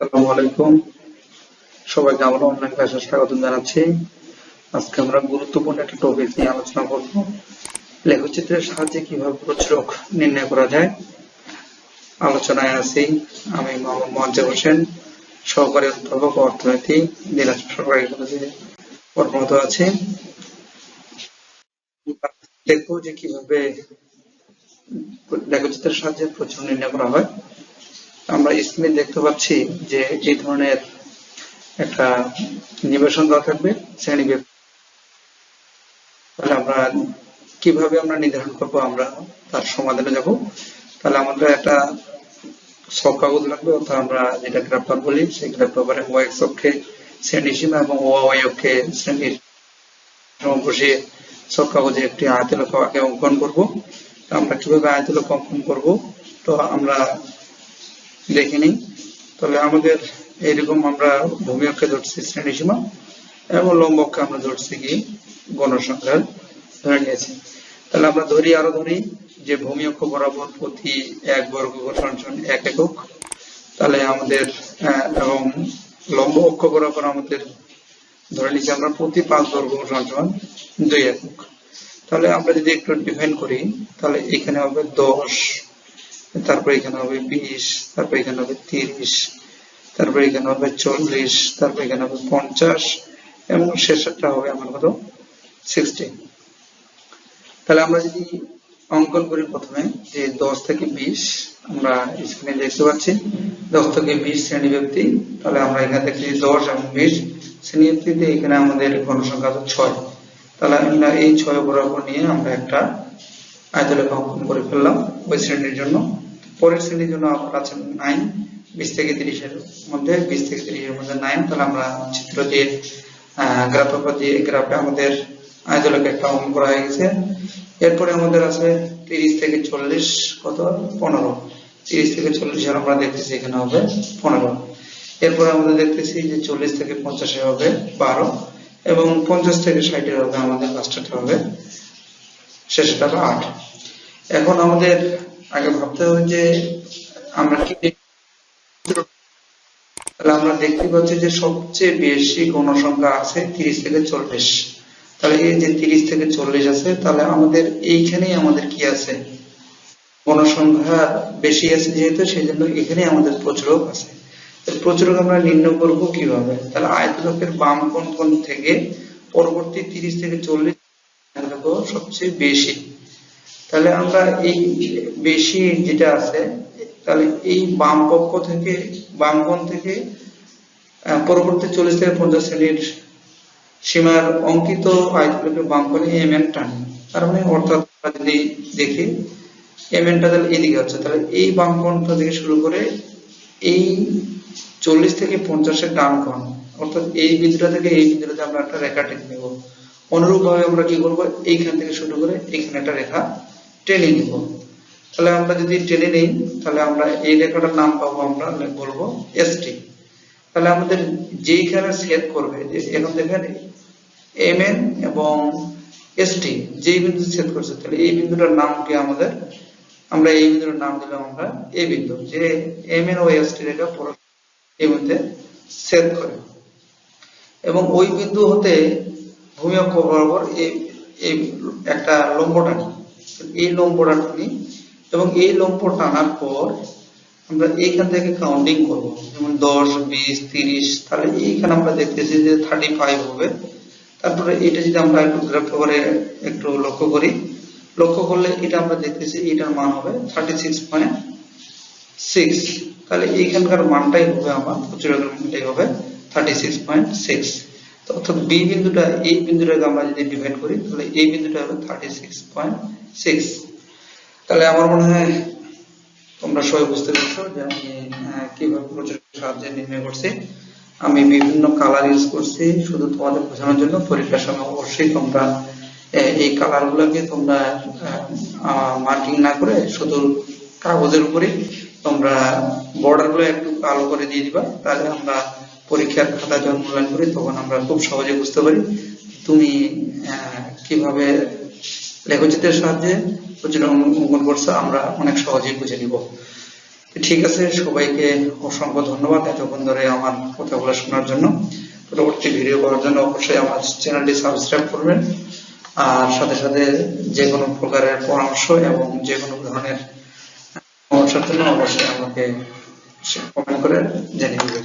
আসসালামু সবাইকে আমরা অনলাইন ক্লাসে স্বাগত জানাচ্ছি। আজকে আমরা গুরুত্বপূর্ণ একটা টপিক নিয়ে আলোচনা করব। লেখচিত্রের সাহায্যে কীভাবে প্রচুরক নির্ণয় করা যায়। আলোচনায় আছি আমি মোহাম্মদ মজ্জা হোসেন, সহকারী অধ্যাপক অর্থনীতি দিনাজপুর সরকারি কলেজে কর্মরত আছি। দেখব যে কীভাবে লেখচিত্রের সাহায্যে প্রচুর নির্ণয় করা হয়। আমরা স্ক্রিনে দেখতে পাচ্ছি যে এই ধরনের একটা নিবেশন দেওয়া থাকবে শ্রেণি তাহলে আমরা কীভাবে আমরা নির্ধারণ করব আমরা তার সমাধানে যাব। তাহলে আমাদের একটা সব কাগজ লাগবে, অর্থাৎ আমরা যেটা গ্রাফ পেপার বলি, সেই গ্রাফ পেপারে ও এক্স অক্ষে শ্রেণি সীমা এবং ওয়াই অক্ষে শ্রেণির বসিয়ে সব কাগজে একটি আয়তলেখ আগে অঙ্কন করব। তো আমরা কীভাবে আয়তলেখ অঙ্কন করব? তো আমরা দেখে নিই তবে আমাদের এইরকম আমরা ভূমি অক্ষে ধরছি শ্রেণীসীমা এবং লম্ব অক্ষে আমরা ধরছি কি গণসংখ্যার ধরে নিয়েছি। তাহলে আমরা ধরি, আরও ধরি যে ভূমি অক্ষ বরাবর প্রতি এক বর্গ সমান এক একক। তাহলে আমাদের এবং লম্ব অক্ষ বরাবর আমাদের ধরে নিচ্ছি আমরা প্রতি পাঁচ বর্গ সমান দুই একক। তাহলে আমরা যদি একটু ডিফাইন করি, তাহলে এখানে হবে দশ তারপর এখানে হবে বিশ, তারপর এখানে হবে তিরিশ, তারপর এখানে হবে চল্লিশ, তারপর এখানে হবে পঞ্চাশ, এবং শেষেরটা হবে আমার কত সিক্সটি তাহলে আমরা যদি অঙ্কন করি প্রথমে যে দশ থেকে বিশ, আমরা স্ক্রিনে দেখতে পাচ্ছি, দশ থেকে বিশ শ্রেণি ব্যক্তি, তাহলে আমরা এখানে দেখছি দশ এবং বিশ শ্রেণি ব্যক্তিতে এখানে আমাদের গণসংখ্যা তো ছয়। তাহলে আমরা এই ছয় বরাবর নিয়ে আমরা একটা আয়তলেখা অঙ্কন করে ফেললাম ওই শ্রেণির জন্য। পরের শ্রেণির জন্য আমার আছে নাইন বিশ থেকে তিরিশের মধ্যে, বিশ থেকে তিরিশের মধ্যে নাইন তাহলে আমরা চিত্র দিয়ে গ্রাফ দিয়ে গ্রাফে আমাদের আয়তলেখা একটা অঙ্কন করা হয়ে গেছে। এরপরে আমাদের আছে তিরিশ থেকে চল্লিশ কত? পনেরো। তিরিশ থেকে চল্লিশের আমরা দেখতেছি এখানে হবে পনেরো। এরপরে আমাদের দেখতেছি যে চল্লিশ থেকে পঞ্চাশে হবে বারো এবং পঞ্চাশ থেকে ষাটের হবে আমাদের লাস্টেরটা হবে শেষেরটা হবে আট। এখন আমাদের আগে ভাবতে হবে যে আমরা কি তাহলে আমরা দেখতে পাচ্ছি যে সবচেয়ে বেশি গণসংখ্যা আছে তিরিশ থেকে চল্লিশ। তাহলে এই যে তিরিশ থেকে চল্লিশ আছে, তাহলে আমাদের এইখানেই আমাদের কি আছে? গণসংখ্যা বেশি আছে যেহেতু সেই জন্য এখানে আমাদের প্রচুরক আছে। প্রচুরক আমরা নির্ণয় করব কীভাবে? তাহলে আয়তলকের বাম কোণ কোণ থেকে পরবর্তী তিরিশ থেকে চল্লিশ সবচেয়ে বেশি। তাহলে আমরা এই বেশি যেটা আছে, তাহলে এই বাম পক্ষ থেকে বাম কোণ থেকে পরবর্তী চল্লিশ থেকে পঞ্চাশ শ্রেণির সীমার অঙ্কিত আয়তলেখের বাম কোণে এম এন টানি। তার মানে অর্থাৎ যদি দেখি এম এনটা তাহলে এদিকে হচ্ছে। তাহলে এই বাম কোণটা থেকে শুরু করে এই চল্লিশ থেকে পঞ্চাশের ডান কোণ, অর্থাৎ এই বিন্দুটা থেকে এই বিন্দুটাতে আমরা একটা রেখা টেনে নেব। অনুরূপ ভাবে আমরা কি করব? এইখান থেকে শুরু করে এইখানে একটা রেখা টেনে নিব। তাহলে আমরা যদি টেনে নেই, তাহলে আমরা এই রেখাটার নাম পাবো আমরা বলব এসটি তাহলে আমাদের যেইখানে ছেদ করবে এখন দেখেন এম এন এবং এসটি যেই বিন্দু ছেদ করছে, তাহলে এই বিন্দুটার নাম কি আমাদের? আমরা এই বিন্দুটার নাম দিলাম আমরা এ বিন্দু, যে এম এন ও এসটি রেখা পরস্পর এই মধ্যে ছেদ করে। এবং ওই বিন্দু হতে ভূমি অক্ষ বরাবর এই একটা লম্ব টানি। এই লম্বটা টানি এবং এই লম্ব টানার পর আমরা এইখান থেকে কাউন্টিং করব। যেমন দশ, বিশ, তিরিশ, তাহলে এইখানে আমরা দেখতেছি যে থার্টি ফাইভ হবে। তারপরে এটা যদি আমরা একটু গ্রাফ করে একটু লক্ষ্য করি, লক্ষ্য করলে এটা আমরা দেখতেছি এটার মান হবে থার্টি সিক্স পয়েন্ট সিক্স তাহলে এইখানকার মানটাই হবে আমার মানটাই হবে থার্টি সিক্স পয়েন্ট সিক্স অর্থাৎ বি বিন্দুটা এই বিন্দুটাকে আমরা যদি ডিভাইড করি, তাহলে এই বিন্দুটা হবে থার্টি সিক্স পয়েন্ট সিক্স তাহলে আমার মনে হয় তোমরা সবাই বুঝতে পারছ যে আমি কীভাবে প্রচুরের সাহায্যে নির্ণয় করছি। আমি বিভিন্ন কালার ইউজ করছি শুধু তোমাদের বোঝানোর জন্য। পরীক্ষার সময় অবশ্যই তোমরা এই কালার গুলোকে তোমরা মার্কিং না করে শুধু কাগজের উপরে তোমরা বর্ডারগুলো একটু কালো করে দিয়ে দিবা। তাহলে আমরা পরীক্ষার খাতা যখন মূল্যায়ন করি, তখন আমরা খুব সহজে বুঝতে পারি তুমি কীভাবে লেখচিত্রের সাহায্যে। অঙ্কন করছ, আমরা অনেক সহজেই বুঝে নিব। ঠিক আছে, সবাইকে অসংখ্য ধন্যবাদ এতক্ষণ ধরে আমার কথাগুলো শোনার জন্য। পরবর্তী ভিডিও পাওয়ার জন্য অবশ্যই আমার চ্যানেলটি সাবস্ক্রাইব করবেন। আর সাথে সাথে যে কোনো প্রকারের পরামর্শ এবং যে কোনো ধরনের সমস্যার জন্য অবশ্যই আমাকে কমেন্ট করে জানিয়ে দেবেন।